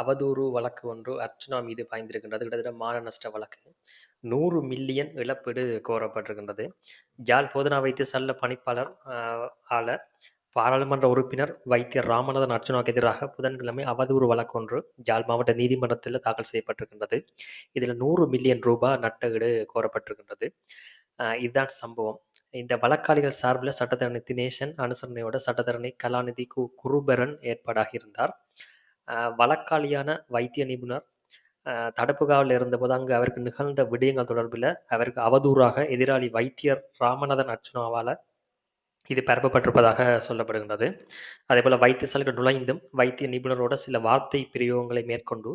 அவதூறு வழக்கு ஒன்று அர்ச்சனா மீது பாய்ந்திருக்கின்றது. கிட்டத்தட்ட மான நஷ்ட வழக்கு. நூறு மில்லியன் இழப்பீடு கோரப்பட்டிருக்கின்றது. ஜால் போதனா வைத்தியசால பணிப்பாளர் ஆளர் பாராளுமன்ற உறுப்பினர் வைத்தியர் ராமநாதன் அர்ச்சனாவுக்கு எதிராக புதன்கிழமை அவதூறு வழக்கொன்று ஜாழ் மாவட்ட நீதிமன்றத்தில் தாக்கல் செய்யப்பட்டிருக்கின்றது. இதில் நூறு மில்லியன் ரூபாய் நட்டஈடு கோரப்பட்டிருக்கின்றது. இதுதான் சம்பவம். இந்த வழக்காளிகள் சார்பில் சட்டத்தரணி தினேசன் அனுசரணையோட சட்டத்தரணி கலாநிதி கு குருபரன் ஏற்பாடாக இருந்தார் வழக்காளியான வைத்திய நிபுணர் தடுப்பு காவலில் இருந்தபோது அங்கு அவருக்கு நிகழ்ந்த விடயங்கள் தொடர்பில் அவருக்கு அவதூறாக எதிராளி வைத்தியர் ராமநாதன் அர்ச்சுனாவால இது பரப்பப்பட்டிருப்பதாக சொல்லப்படுகின்றது. அதேபோல வைத்தியசாலைக்கு நுழைந்தும் வைத்திய நிபுணரோட சில வார்த்தை பிரயோகங்களை மேற்கொண்டு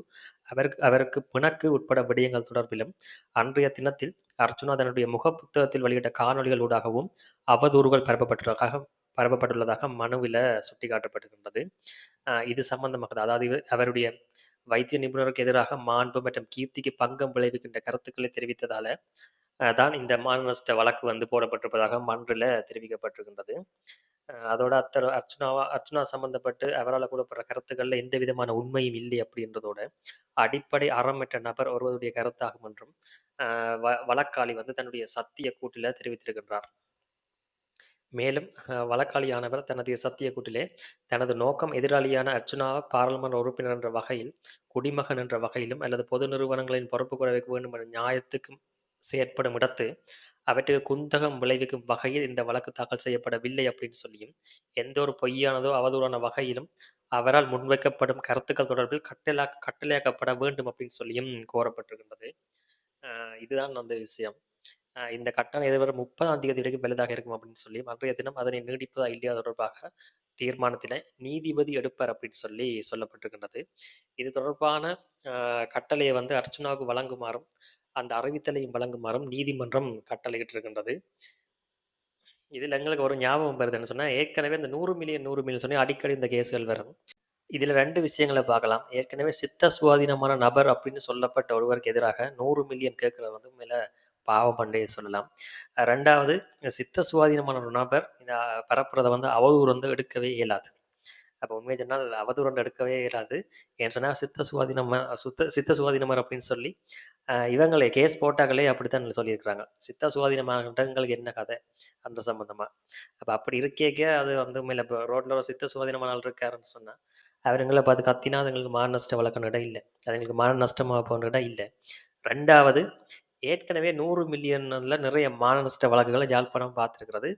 அவருக்கு அவருக்கு பிணக்கு உட்பட விடயங்கள் தொடர்பிலும் அன்றைய தினத்தில் அர்ச்சுனா தன்னுடைய முக புத்தகத்தில் வெளியிட்ட காணொளிகள் ஊடாகவும் அவதூறுகள் பரப்பப்பட்டதாக பரப்பப்பட்டுள்ளதாக மனுவில சுட்டிக்காட்டப்பட்டிருக்கின்றது. இது சம்பந்தமாக அதாவது அவருடைய வைத்திய நிபுணருக்கு எதிராக மாண்பு மற்றும் கீர்த்திக்கு பங்கம் விளைவிக்கின்ற கருத்துக்களை தெரிவித்ததால தான் இந்த மானஸ்ட வழக்கு வந்து போடப்பட்டிருப்பதாக மன்றில தெரிவிக்கப்பட்டிருக்கின்றது. அதோட அத்தர் அர்ச்சுனாவா அர்ச்சுனா சம்பந்தப்பட்டு அவரால கூடப்படுற கருத்துக்கள்ல எந்த விதமான உண்மையும் இல்லை அப்படின்றதோட, அடிப்படை அறமற்ற நபர் ஒருவருடைய கருத்தாகும் என்றும் வ வழக்காளி வந்து தன்னுடைய சத்திய கூட்டில தெரிவித்திருக்கின்றார். மேலும் வழக்காளியானவர் தனது சத்திய கூட்டிலே தனது நோக்கம் எதிராளியான அர்ச்சுனா பாராளுமன்ற உறுப்பினர் என்ற வகையில், குடிமகன் என்ற வகையிலும் அல்லது பொது நிறுவனங்களின் பொறுப்பு வைக்க வேண்டும் என்ற நியாயத்துக்கும் செயற்படும் இடத்து, அவற்றுக்கு குந்தகம் விளைவிக்கும் வகையில் இந்த வழக்கு தாக்கல் செய்யப்படவில்லை அப்படின்னு சொல்லியும், எந்த ஒரு பொய்யானதோ, அவதூறான வகையிலும் அவரால் முன்வைக்கப்படும் கருத்துக்கள் தொடர்பில் கட்டளா கட்டளையாக்கப்பட வேண்டும் அப்படின்னு சொல்லியும் கோரப்பட்டிருக்கின்றது. இதுதான் அந்த விஷயம். இந்த கட்டணம் எதிர்வரும் 30ஆம் தேதி வரைக்கும் வலுதாக இருக்கும் அப்படின்னு சொல்லி, அன்றைய தினம் அதனை நீடிப்பதா இல்லையா தொடர்பாக தீர்மானத்தில் நீதிபதி எடுப்பார் அப்படின்னு சொல்லி சொல்லப்பட்டிருக்கின்றது. இது தொடர்பான கட்டளையை வந்து அர்ச்சுனாவுக்கு வழங்குமாறும், அந்த அறிவித்தலையும் வழங்குமாறும் நீதிமன்றம் கட்டளையிட்டிருக்கின்றது. இதில் எங்களுக்கு ஒரு ஞாபகம் வருது என்ன சொன்னா, ஏற்கனவே இந்த நூறு மில்லியன் நூறு மில்லியன் சொல்லி அடிக்கடி இந்த கேஸ்கள் வரும். இதில் ரெண்டு விஷயங்களை பார்க்கலாம். ஏற்கனவே சித்த சுவாதீனமான நபர் அப்படின்னு சொல்லப்பட்ட ஒருவருக்கு எதிராக நூறு மில்லியன் கேட்குறது வந்து மேலே பாவ பண்டைய சொல்லலாம். ரெண்டாவது சித்த சுவாதீனமான ஒரு நபர் இந்த பரப்புறதை வந்து அவதூறு வந்து எடுக்கவே இயலாது. அப்போ உண்மையை சொன்னால் அவதூறு வந்து எடுக்கவே இயலாது. ஏன்னு சொன்னால் சித்த சுவாதீனம் சுத்த சித்த சுவாதீனமர் அப்படின்னு சொல்லி இவங்களே கேஸ் போட்டாங்களே அப்படித்தான் சொல்லியிருக்கிறாங்க. சித்த சுவாதீனமானவங்களுக்கு என்ன கதை? அந்த சம்மந்தமாக அப்போ அப்படி இருக்கேக்கே அது வந்து உண்மையில் இப்போ ரோட்டில் ஒரு சித்த சுவாதீனமான ஆள் இருக்காருன்னு சொன்னால் அவர் பார்த்து கத்தினா அதுங்களுக்கு மான நஷ்ட வழக்குன்னு இடம் இல்லை அது எங்களுக்கு மான நஷ்டமா போன இடம் இல்லை ரெண்டாவது ஏற்கனவே நூறு மில்லியன்ல நிறைய மான நஷ்ட வழக்குகள யாழ்ப்பாணம் பார்த்துருக்கிறது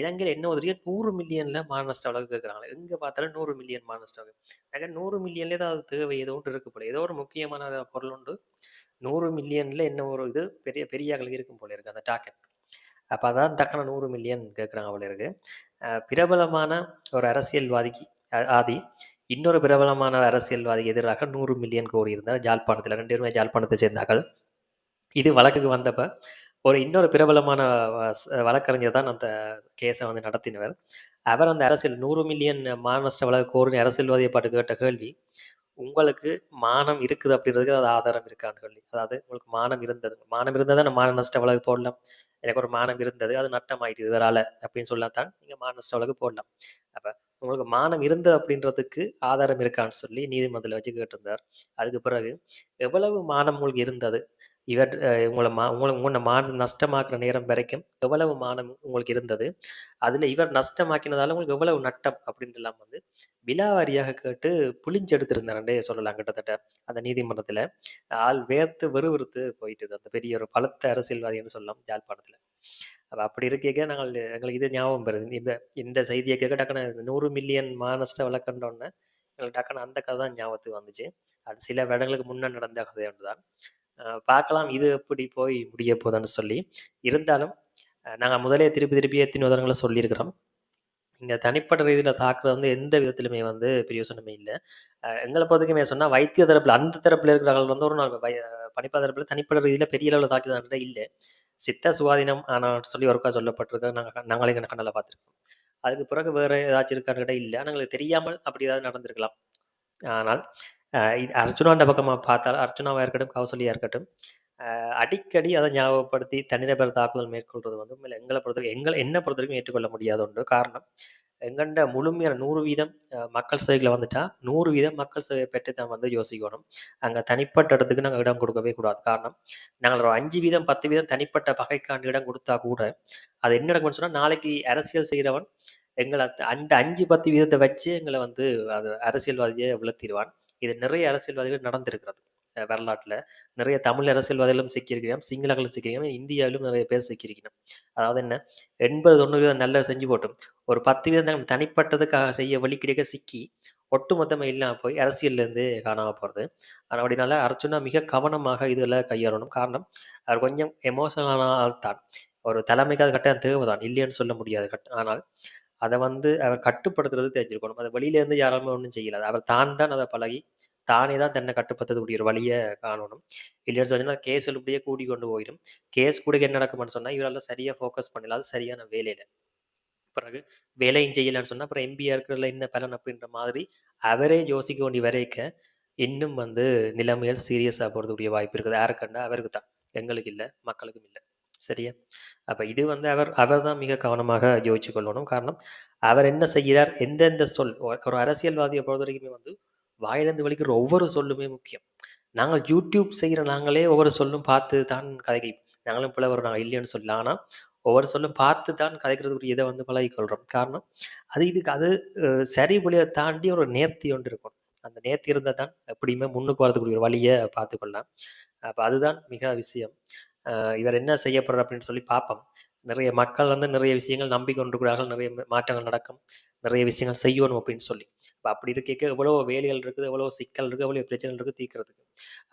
இலங்கையில் என்ன உதவியோ நூறு மில்லியன்ல மான நஷ்ட வழக்கு கேட்குறாங்களே எங்கே பார்த்தாலும் நூறு மில்லியன் மான நஷ்ட வழக்கு. ஆக 100 மில்லியன்ல ஏதாவது தேவை ஏதோ ஒன்று இருக்கு போல. ஏதோ ஒரு முக்கியமான பொருள் உண்டு. நூறு மில்லியன்ல என்ன ஒரு இது பெரிய பெரிய ஆளுக்கு இருக்கும் போல இருக்கு அந்த டாக்கெட் அப்போ அதான் டக்குனு நூறு மில்லியன் கேட்குறாங்க போல இருக்கு. பிரபலமான ஒரு அரசியல்வாதிக்கு ஆதி இன்னொரு பிரபலமான அரசியல்வாதிக்கு எதிராக நூறு மில்லியன் கோரி இருந்தார் ஜாழ்ப்பாணத்தில் ரெண்டு பேருமே ஜாழ்ப்பாணத்தை சேர்ந்தார்கள். இது வழக்குக்கு வந்தப்ப, ஒரு இன்னொரு பிரபலமான வ வழக்கறிஞர் தான் அந்த கேஸை வந்து நடத்தினவர். அவர் அந்த அரசியல் நூறு மில்லியன் மான நஷ்ட வழக்கு கோரின அரசியல்வாதியை பாட்டு கேட்ட கேள்வி, உங்களுக்கு மானம் இருக்குது அப்படின்றதுக்கு அது ஆதாரம் இருக்கான்னு கேள்வி. அதாவது உங்களுக்கு மானம் இருந்தது. மானம் இருந்தால் தான் மான நஷ்ட வழக்கு போடலாம். எனக்கு ஒரு மானம் இருந்தது. அது நட்டமாயிட்டுது இவரால அப்படின்னு சொன்னா தான் மான நஷ்ட வழக்கு போடலாம். அப்போ உங்களுக்கு மானம் இருந்தது அப்படின்றதுக்கு ஆதாரம் இருக்கான்னு சொல்லி நீதிமன்றத்தில் வச்சு கேட்டிருந்தார். அதுக்கு பிறகு எவ்வளவு மானம் உங்களுக்கு இருந்தது? இவர் உங்களை மா உங்களை உங்களை மா நஷ்டமாக்குற நேரம் வரைக்கும் எவ்வளவு மானம் உங்களுக்கு இருந்தது? அதில் இவர் நஷ்டமாக்கினதால உங்களுக்கு எவ்வளவு நட்டம்? அப்படின்ட்டுலாம் வந்து விலாவாரியாக கேட்டு புளிஞ்செடுத்திருந்தாரே சொல்லலாம் கிட்டத்தட்ட. அந்த நீதிமன்றத்தில் ஆள் வேர்த்து வெறுவிறுத்து போயிட்டு அந்த பெரிய ஒரு பலத்த அரசியல்வாதின்னு சொல்லலாம் யாழ்ப்பாணத்தில. அப்போ அப்படி இருக்கேக்க நாங்கள் எங்களுக்கு இது ஞாபகம் வருது. இந்த இந்த செய்தியை கேட்க டக்குன்னு நூறு மில்லியன் மான நஷ்ட எங்களுக்கு டக்குன்னு அந்த கதை தான் ஞாபகத்துக்கு வந்துச்சு. அது சில வருடங்களுக்கு முன்னே நடந்த கதை ஒன்று தான் பார்க்கலாம் இது எப்படி போய் முடிய போதுன்னு சொல்லி. இருந்தாலும் நாங்கள் முதலே திருப்பி திருப்பி எத்தனை உதாரணங்களை சொல்லியிருக்கிறோம். இங்கே தனிப்பட்ட ரீதியில் தாக்குறது வந்து எந்த விதத்துலையுமே வந்து பிரயோசனமே இல்லை எங்களை பொறுத்தவரைக்குமே சொன்னால் வைத்திய தரப்பில் அந்த தரப்பில் இருக்கிறவர்கள் வந்து ஒரு நாள் வை தரப்பில் தனிப்பட்ட ரீதியில் பெரிய அளவில் தாக்குதல் இல்லை சித்த சுவாதீனம் ஆனால் சொல்லி ஒருக்கா சொல்லப்பட்டிருக்க நாங்கள் நாங்களே எங்க கண்ணால பார்த்துருக்கோம். அதுக்கு பிறகு வேறு ஏதாச்சும் இருக்கான்னு கிட்ட இல்லை ஆனா எங்களுக்கு தெரியாமல் அப்படி ஏதாவது நடந்திருக்கலாம். ஆனால் அ பக்கமாக பக்கமா பார்த்தால் அர்ச்சுனாவா இருக்கட்டும், கௌசல்யா இருக்கட்டும், அ அடிக்கடி அத ஞாபகப்படுத்தி தனிநபர் தாக்குதல் மேற்கொள்றது வந்து உண்மையில எங்கள பொறுத்தவரைக்கும் எங்கள என்ன பொறுத்தவரைக்கும் ஏற்றுக்கொள்ள முடியாத ஒன்று. காரணம் எங்கண்ட முழுமையான நூறு வீதம் மக்கள் சேவைகளை வந்துட்டா நூறு வீதம் மக்கள் சேவை பற்றி தான் வந்து யோசிக்கணும். அங்கே தனிப்பட்ட இடத்துக்கு நாங்கள் இடம் கொடுக்கவே கூடாது. காரணம் நாங்கள் ஒரு அஞ்சு வீதம் பத்து வீதம் தனிப்பட்ட பகைக்காண்டு இடம் கொடுத்தா கூட அது என்ன நடக்கும்னு சொன்னால் நாளைக்கு அரசியல் செய்கிறவன் எங்களை அந்த- அந்த அஞ்சு பத்து வீதத்தை வச்சு எங்களை வந்து அது அரசியல்வாதியை விழுத்திடுவான் இது நிறைய அரசியல்வாதிகள் நடந்திருக்கிறது. வரலாற்றில். நிறைய தமிழ் அரசியல்வாதிகளும் சிக்கியிருக்கிறோம். சிங்களங்களும் சிக்கியிருக்கிறோம். இந்தியாவிலும் நிறைய பேர் சிக்கியிருக்கணும் அதாவது என்ன? எண்பது தொண்ணூறு வீதம் நல்லா செஞ்சு போட்டும். ஒரு பத்து வீதம் தான் தனிப்பட்டதுக்காக செய்ய வழி கிடைக்க சிக்கி ஒட்டுமொத்தமாக இல்லாமல் போய் அரசியல்லேருந்து காணாமல் போகிறது ஆனால் அப்படினால அர்ச்சுனா மிக கவனமாக இதில் கையாளணும். காரணம் அவர் கொஞ்சம் எமோஷனலான ஆள் தான் ஒரு தலைமைக்காக அது கட்டாயம் தேவைதான். இல்லைன்னு சொல்ல முடியாது. கட் ஆனால் அதை வந்து அவர் கட்டுப்படுத்துறது தெரிஞ்சிருக்கணும். அதை வெளியிலேருந்து யாராலுமே ஒன்றும் செய்யலை. அவர் தான் தான் அதை பழகி தானே தான் தன்னை கட்டுப்படுத்தக்கூடிய ஒரு வழியை காணணும். இல்லைன்னு சொன்னால் கேஸ் இப்படியே கூடி கொண்டு போயிடும். கேஸ் கூட என்ன நடக்கும்னு சொன்னால் இவரால் சரியாக ஃபோக்கஸ் பண்ணல. அது சரியான வேலையில். பிறகு வேலையும் செய்யலைன்னு சொன்னால் அப்புறம் எம்பியா இருக்கிறதுல என்ன பலன் அப்படின்ற மாதிரி அவரே யோசிக்க வேண்டிய வரைக்க இன்னும் வந்து நிலைமைகள் சீரியஸாக போகிறதுக்குரிய வாய்ப்பு இருக்குது. யாருக்கண்டா அவருக்கு தான். எங்களுக்கு இல்லை மக்களுக்கும் இல்லை. சரியா? அப்போ இது வந்து அவர் அவர் தான் மிக கவனமாக யோசிச்சு கொள்ளணும். காரணம் அவர் என்ன செய்கிறார்? எந்தெந்த சொல்? ஒரு ஒரு அரசியல்வாதியை பொறுத்தவரைக்குமே வந்து வாயிலிருந்து வலிக்கிற ஒவ்வொரு சொல்லுமே முக்கியம். நாங்கள் யூடியூப் செய்கிற நாங்களே ஒவ்வொரு சொல்லும் பார்த்து தான் கதை நாங்களும் போல ஒரு நாங்கள் இல்லைன்னு சொல்லலாம் ஆனால் ஒவ்வொரு சொல்லும் பார்த்து தான் கதைக்கிறதுக்குரிய இதை வந்து பழகிக்கொள்கிறோம் காரணம் அது இதுக்கு அது அஹ், சரி புலியை தாண்டி ஒரு நேர்த்தி ஒன்று இருக்கும். அந்த நேர்த்தி இருந்தால் தான் எப்படியுமே முன்னுக்கு வரதுக்குரிய ஒரு வழியை பார்த்துக்கொள்ளலாம். அப்போ அதுதான் மிக விஷயம். இவர் என்ன செய்ய அப்படின்னு சொல்லி பார்ப்போம். நிறைய மக்கள் வந்து நிறைய விஷயங்கள் நம்பிக்கொண்டிருக்கிறார்கள். நிறைய மாற்றங்கள் நடக்கும். நிறைய விஷயங்கள் செய்யணும் அப்படின்னு சொல்லி. இப்போ அப்படி இருக்க எவ்வளோ வேலைகள் இருக்குது எவ்வளோ சிக்கல் இருக்குது எவ்வளோ பிரச்சனைகள் இருக்குது தீர்க்கறதுக்கு.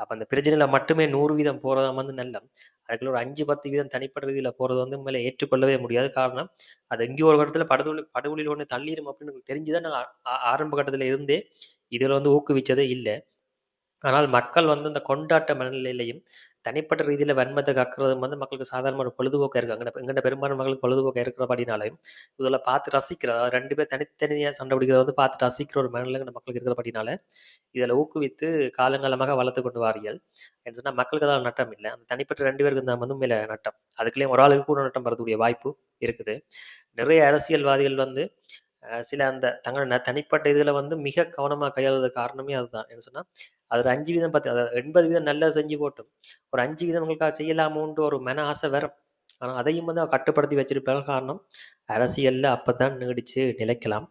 அப்போ அந்த பிரச்சனையில் மட்டுமே நூறு வீதம் போகிறதா வந்து நல்ல அதுக்குள்ள ஒரு அஞ்சு பத்து வீதம் தனிப்பட்ட ரீதியில் போகிறது வந்து மேலே ஏற்றுக்கொள்ளவே முடியாது. காரணம் அது எங்கேயோ ஒரு இடத்துல படுகொலை படுகொலியில் ஒன்று தள்ளிடும் அப்படின்னு எனக்கு தெரிஞ்சுதான் நான் ஆரம்ப கட்டத்தில் இருந்தே இதில் வந்து ஊக்குவிச்சதே இல்லை. ஆனால் மக்கள் வந்து இந்த கொண்டாட்ட மனநிலையிலையும் தனிப்பட்ட ரீதியில் வன்மத்தை கற்கிறது வந்து மக்களுக்கு சாதாரண ஒரு பொழுதுபோக்காக அங்கே எங்கிட்ட பெரும்பாலான மக்களுக்கு பொழுதுபோக்காக இருக்கிறபடினாலையும் இதில் பார்த்து ரசிக்கிற அதாவது ரெண்டு பேர் தனித்தனியாக சண்டை பிடிக்கிறத வந்து பார்த்து ரசிக்கிற ஒரு மனநிலை மக்களுக்கு இருக்கிறபடினால இதில் ஊக்குவித்து காலங்காலமாக வளர்த்து கொண்டு வாரியல் என்று சொன்னால் மக்களுக்கு அதான் நட்டம் இல்லை. அந்த தனிப்பட்ட ரெண்டு பேருக்கு தான் வந்து மேலே நட்டம். அதுக்குள்ளேயும் ஒரு ஆளுக்கு கூட நட்டம் வரக்கூடிய வாய்ப்பு இருக்குது. நிறைய அரசியல்வாதிகள் வந்து சில அந்த தங்களோட ந- தனிப்பட்ட இதில் வந்து மிக கவனமாக கையாளுறது காரணமே அதுதான். என்ன சொன்னால் அதில் அஞ்சு வீதம் பார்த்து அதாவது எண்பது வீதம் நல்லா செஞ்சு போட்டும். ஒரு அஞ்சு வீதம் உங்களுக்காக செய்யலாமோன்ற ஒரு மன ஆசை வரும். ஆனால் அதையும் வந்து அவர் கட்டுப்படுத்தி வச்சிருப்பாங்க காரணம் அரசியலில் அப்போ தான் நீடித்து நிலைக்கலாம்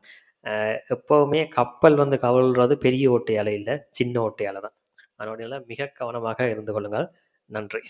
எப்போவுமே கப்பல் வந்து கவல்றது பெரிய ஓட்டையால இல்லை சின்ன ஓட்டையால தான். அதனுடைய மிக கவனமாக இருந்து கொள்ளுங்கள். நன்றி.